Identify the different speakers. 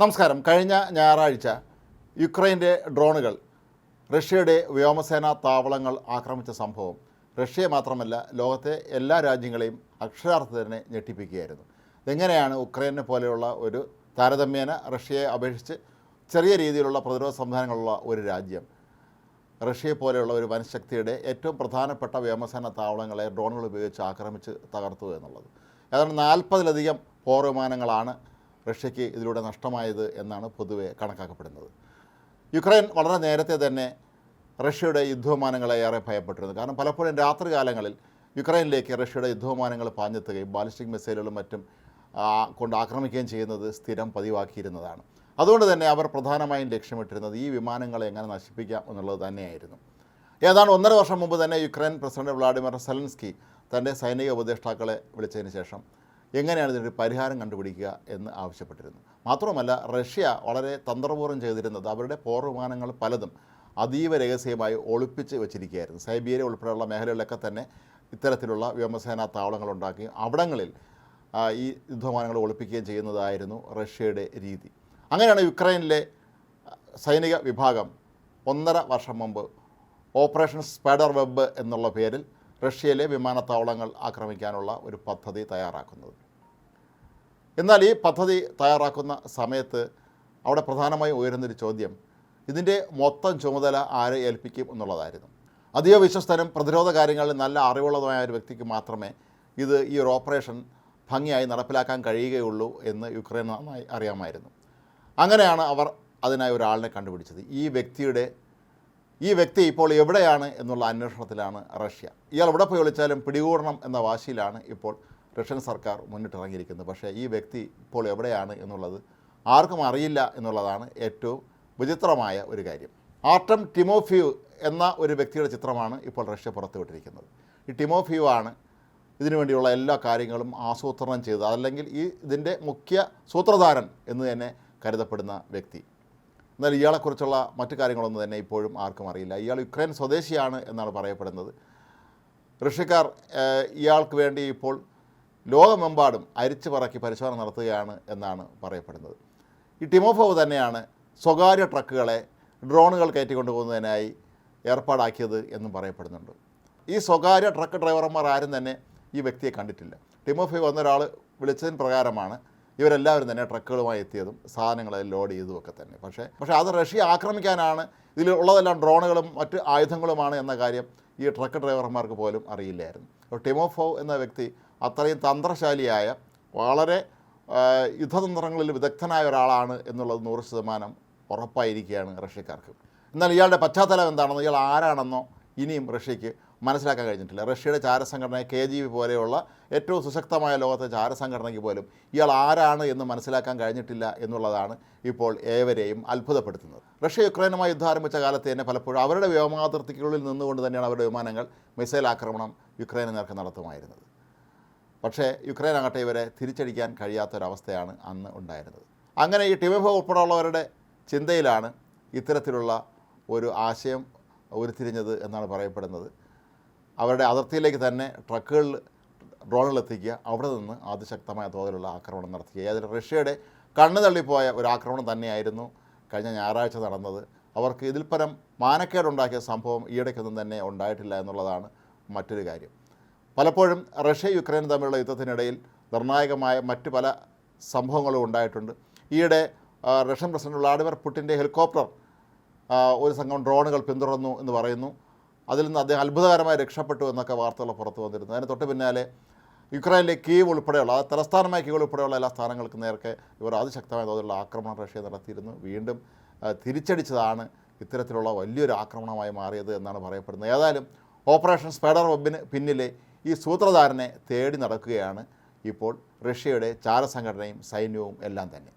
Speaker 1: നമസ്കാരം. കഴിഞ്ഞ ഞായറാഴ്ച യുക്രൈന്റെ ഡ്രോണുകൾ റഷ്യയുടെ വ്യോമസേനാ താവളങ്ങൾ ആക്രമിച്ച സംഭവം റഷ്യയെ മാത്രമല്ല ലോകത്തെ എല്ലാ രാജ്യങ്ങളെയും അക്ഷരാർത്ഥത്തിൽ തന്നെ ഞെട്ടിപ്പിക്കുകയായിരുന്നു. എങ്ങനെയാണ് ഉക്രൈനെ പോലെയുള്ള ഒരു താരതമ്യേന റഷ്യയെ അപേക്ഷിച്ച് ചെറിയ രീതിയിലുള്ള പ്രതിരോധ സംവിധാനങ്ങളുള്ള ഒരു രാജ്യം റഷ്യയെ പോലെയുള്ള ഒരു വനശക്തിയുടെ ഏറ്റവും പ്രധാനപ്പെട്ട വ്യോമസേന താവളങ്ങളെ ഡ്രോണുകൾ ഉപയോഗിച്ച് ആക്രമിച്ച് തകർത്തു എന്നുള്ളത്? ഏതാണ്ട് നാൽപ്പതിലധികം പോർ വിമാനങ്ങളാണ് റഷ്യയ്ക്ക് ഇതിലൂടെ നഷ്ടമായത് എന്നാണ് പൊതുവെ കണക്കാക്കപ്പെടുന്നത്. യുക്രൈൻ വളരെ നേരത്തെ തന്നെ റഷ്യയുടെ യുദ്ധവിമാനങ്ങളെ ഏറെ ഭയപ്പെട്ടിരുന്നു. കാരണം പലപ്പോഴും രാത്രികാലങ്ങളിൽ യുക്രൈനിലേക്ക് റഷ്യയുടെ യുദ്ധവിമാനങ്ങൾ പാഞ്ഞെത്തുകയും ബാലിസ്റ്റിക് മിസൈലുകളും മറ്റും കൊണ്ട് ആക്രമിക്കുകയും ചെയ്യുന്നത് സ്ഥിരം പതിവാക്കിയിരുന്നതാണ്. അതുകൊണ്ട് തന്നെ അവർ പ്രധാനമായും ലക്ഷ്യമിട്ടിരുന്നത് ഈ വിമാനങ്ങളെ എങ്ങനെ നശിപ്പിക്കാം എന്നുള്ളത് തന്നെയായിരുന്നു. ഏതാണ്ട് ഒന്നര വർഷം മുമ്പ് തന്നെ യുക്രൈൻ പ്രസിഡന്റ് വ്ളാഡിമിർ സെലൻസ്കി തന്റെ സൈനിക ഉപദേഷ്ടാക്കളെ വിളിച്ചതിന് ശേഷം എങ്ങനെയാണ് ഇതിനൊരു പരിഹാരം കണ്ടുപിടിക്കുക എന്ന് ആവശ്യപ്പെട്ടിരുന്നു മാത്രമല്ല റഷ്യ വളരെ തന്ത്രപൂർവം ചെയ്തിരുന്നത് അവരുടെ പോർ വിമാനങ്ങൾ പലതും അതീവ രഹസ്യമായി ഒളിപ്പിച്ച് വെച്ചിരിക്കുകയായിരുന്നു. സൈബീരിയ ഉൾപ്പെടെയുള്ള മേഖലകളിലൊക്കെ തന്നെ ഇത്തരത്തിലുള്ള വ്യോമസേനാ താവളങ്ങൾ ഉണ്ടാക്കുകയും അവിടങ്ങളിൽ ഈ യുദ്ധവിമാനങ്ങൾ ഒളിപ്പിക്കുകയും ചെയ്യുന്നതായിരുന്നു റഷ്യയുടെ രീതി. അങ്ങനെയാണ് യുക്രൈനിലെ സൈനിക വിഭാഗം ഒന്നര വർഷം മുമ്പ് ഓപ്പറേഷൻ സ്പൈഡർ വെബ് എന്നുള്ള പേരിൽ റഷ്യയിലെ വിമാനത്താവളങ്ങൾ ആക്രമിക്കാനുള്ള ഒരു പദ്ധതി തയ്യാറാക്കുന്നത്. എന്നാൽ ഈ പദ്ധതി തയ്യാറാക്കുന്ന സമയത്ത് അവിടെ പ്രധാനമായും ഉയരുന്നൊരു ചോദ്യം ഇതിന്റെ മൊത്തം ചുമതല ആരെ ഏൽപ്പിക്കും എന്നുള്ളതായിരുന്നു. അതീവ വിശ്വസ്തനും പ്രതിരോധ കാര്യങ്ങളിൽ നല്ല അറിവുള്ളതുമായ ഒരു വ്യക്തിക്ക് മാത്രമേ ഇത് ഈ ഒരു ഓപ്പറേഷൻ ഭംഗിയായി നടപ്പിലാക്കാൻ കഴിയുകയുള്ളൂ എന്ന് യുക്രൈൻ നന്നായി അറിയാമായിരുന്നു. അങ്ങനെയാണ് അവർ അതിനായി ഒരാളിനെ കണ്ടുപിടിച്ചത്. ഈ വ്യക്തിയുടെ ഈ വ്യക്തി ഇപ്പോൾ എവിടെയാണ് എന്നുള്ള അന്വേഷണത്തിലാണ് റഷ്യ. ഇയാൾ എവിടെ പോയി വിളിച്ചാലും പിടികൂടണം എന്ന വാശിയിലാണ് ഇപ്പോൾ റഷ്യൻ സർക്കാർ മുന്നിട്ടിറങ്ങിയിരിക്കുന്നത്. പക്ഷേ ഈ വ്യക്തി ഇപ്പോൾ എവിടെയാണ് എന്നുള്ളത് ആർക്കും അറിയില്ല എന്നുള്ളതാണ് ഏറ്റവും വിചിത്രമായ ഒരു കാര്യം. ആർട്ടം ടിമോഫിയു എന്ന ഒരു വ്യക്തിയുടെ ചിത്രമാണ് ഇപ്പോൾ റഷ്യ പുറത്തുവിട്ടിരിക്കുന്നത്. ഈ ടിമോഫിയു ആണ് ഇതിനു വേണ്ടിയുള്ള എല്ലാ കാര്യങ്ങളും ആസൂത്രണം ചെയ്തത്. അതല്ലെങ്കിൽ ഈ ഇതിന്റെ മുഖ്യ സൂത്രധാരൻ എന്ന് തന്നെ കരുതപ്പെടുന്ന വ്യക്തി. എന്നാൽ ഇയാളെക്കുറിച്ചുള്ള മറ്റു കാര്യങ്ങളൊന്നും തന്നെ ഇപ്പോഴും ആർക്കും അറിയില്ല. ഇയാൾ യുക്രൈൻ സ്വദേശിയാണ് എന്നാണ് പറയപ്പെടുന്നത്. റഷ്യക്കാർ ഇയാൾക്ക് വേണ്ടി ഇപ്പോൾ ലോകമെമ്പാടും അരിച്ചു പറക്കി പരിശോധന നടത്തുകയാണ് എന്നാണ് പറയപ്പെടുന്നത്. ഈ ടിമോഫോവ് തന്നെയാണ് സ്വകാര്യ ട്രക്കുകളെ ഡ്രോണുകൾ കയറ്റിക്കൊണ്ടു കൊണ്ടുപോകുന്നതിനായി ഏർപ്പാടാക്കിയത് എന്നും പറയപ്പെടുന്നുണ്ട്. ഈ സ്വകാര്യ ട്രക്ക് ഡ്രൈവർമാർ ആരും തന്നെ ഈ വ്യക്തിയെ കണ്ടിട്ടില്ല. ടിമോഫോവ് എന്നൊരാൾ വിളിച്ചതിന് പ്രകാരമാണ് ഇവരെല്ലാവരും തന്നെ ട്രക്കുകളുമായി എത്തിയതും സാധനങ്ങളെ ലോഡ് ചെയ്തുമൊക്കെ തന്നെ. പക്ഷേ പക്ഷേ അത് റഷ്യ ആക്രമിക്കാനാണ്. ഇതിൽ ഉള്ളതെല്ലാം ഡ്രോണുകളും മറ്റ് ആയുധങ്ങളുമാണ് എന്ന കാര്യം ഈ ട്രക്ക് ഡ്രൈവർമാർക്ക് പോലും അറിയില്ലായിരുന്നു. ടിമോഫോവ് എന്ന വ്യക്തി അത്രയും തന്ത്രശാലിയായ വളരെ യുദ്ധതന്ത്രങ്ങളിൽ വിദഗ്ധനായ ഒരാളാണ് എന്നുള്ളത് നൂറ് ശതമാനം ഉറപ്പായിരിക്കുകയാണ് റഷ്യക്കാർക്ക്. എന്നാൽ ഇയാളുടെ പശ്ചാത്തലം എന്താണെന്നോ ഇയാൾ ആരാണെന്നോ ഇനിയും റഷ്യക്ക് മനസ്സിലാക്കാൻ കഴിഞ്ഞിട്ടില്ല. റഷ്യയുടെ ചാരസംഘടന കെ ജി ബി പോലെയുള്ള ഏറ്റവും സുശക്തമായ ലോകത്തെ ചാരസംഘടനയ്ക്ക് പോലും ഇയാൾ ആരാണ് എന്ന് മനസ്സിലാക്കാൻ കഴിഞ്ഞിട്ടില്ല എന്നുള്ളതാണ് ഇപ്പോൾ ഏവരെയും അത്ഭുതപ്പെടുത്തുന്നത്. റഷ്യ യുക്രൈനുമായി യുദ്ധം ആരംഭിച്ച കാലത്ത് തന്നെ പലപ്പോഴും അവരുടെ വ്യോമാതിർത്തിക്കുള്ളിൽ നിന്നുകൊണ്ട് തന്നെയാണ് അവരുടെ വിമാനങ്ങൾ മിസൈൽ ആക്രമണം യുക്രൈന് നേർക്ക് നടത്തുമായിരുന്നത്. പക്ഷേ യുക്രൈൻ ആകട്ടെ ഇവരെ തിരിച്ചടിക്കാൻ കഴിയാത്തൊരവസ്ഥയാണ് അന്ന് ഉണ്ടായിരുന്നത്. അങ്ങനെ ഈ ടിമഫോ ഉൾപ്പെടെയുള്ളവരുടെ ചിന്തയിലാണ് ഇത്തരത്തിലുള്ള ഒരു ആശയം ഉരുത്തിരിഞ്ഞത് എന്നാണ് പറയപ്പെടുന്നത്. അവരുടെ അതിർത്തിയിലേക്ക് തന്നെ ട്രക്കുകളിൽ ഡ്രോണുകൾ എത്തിക്കുക. അവിടെ നിന്ന് അതിശക്തമായ തോതിലുള്ള ആക്രമണം നടത്തുക. അതിൽ റഷ്യയുടെ കണ്ണു തള്ളിപ്പോയ ഒരു ആക്രമണം തന്നെയായിരുന്നു കഴിഞ്ഞ ഞായറാഴ്ച നടന്നത്. അവർക്ക് ഇതിൽ പരം മാനക്കേടുണ്ടാക്കിയ സംഭവം ഈയിടയ്ക്കൊന്നും തന്നെ ഉണ്ടായിട്ടില്ല എന്നുള്ളതാണ് മറ്റൊരു കാര്യം. പലപ്പോഴും റഷ്യ യുക്രൈൻ തമ്മിലുള്ള യുദ്ധത്തിനിടയിൽ നിർണായകമായ മറ്റ് പല സംഭവങ്ങളും ഉണ്ടായിട്ടുണ്ട്. ഈയിടെ റഷ്യൻ പ്രസിഡന്റ് വ്ളാഡിമിർ പുടിന്റെ ഹെലികോപ്റ്റർ ഒരു സംഘം ഡ്രോണുകൾ പിന്തുടർന്നു എന്ന് പറയുന്നു. അതിൽ നിന്ന് അദ്ദേഹം അത്ഭുതകരമായി രക്ഷപ്പെട്ടു എന്നൊക്കെ വാർത്തകൾ പുറത്തു വന്നിരുന്നു. അതിന് തൊട്ട് പിന്നാലെ യുക്രൈനിലെ കീവ് ഉൾപ്പെടെയുള്ള തലസ്ഥാനമായ കീവ് ഉൾപ്പെടെയുള്ള എല്ലാ സ്ഥാനങ്ങൾക്ക് നേർക്ക് ഇവർ അതിശക്തമായ തോതിലുള്ള ആക്രമണം റഷ്യ നടത്തിയിരുന്നു. വീണ്ടും തിരിച്ചടിച്ചതാണ് ഇത്തരത്തിലുള്ള വലിയൊരു ആക്രമണമായി മാറിയത് എന്നാണ് പറയപ്പെടുന്നത്. ഏതായാലും ഓപ്പറേഷൻ സ്പൈഡർ വെബിന് പിന്നിലെ ഈ സൂത്രധാരനെ തേടി നടക്കുകയാണ് ഇപ്പോൾ റഷ്യയുടെ ചാരസംഘടനയും സൈന്യവും എല്ലാം തന്നെ.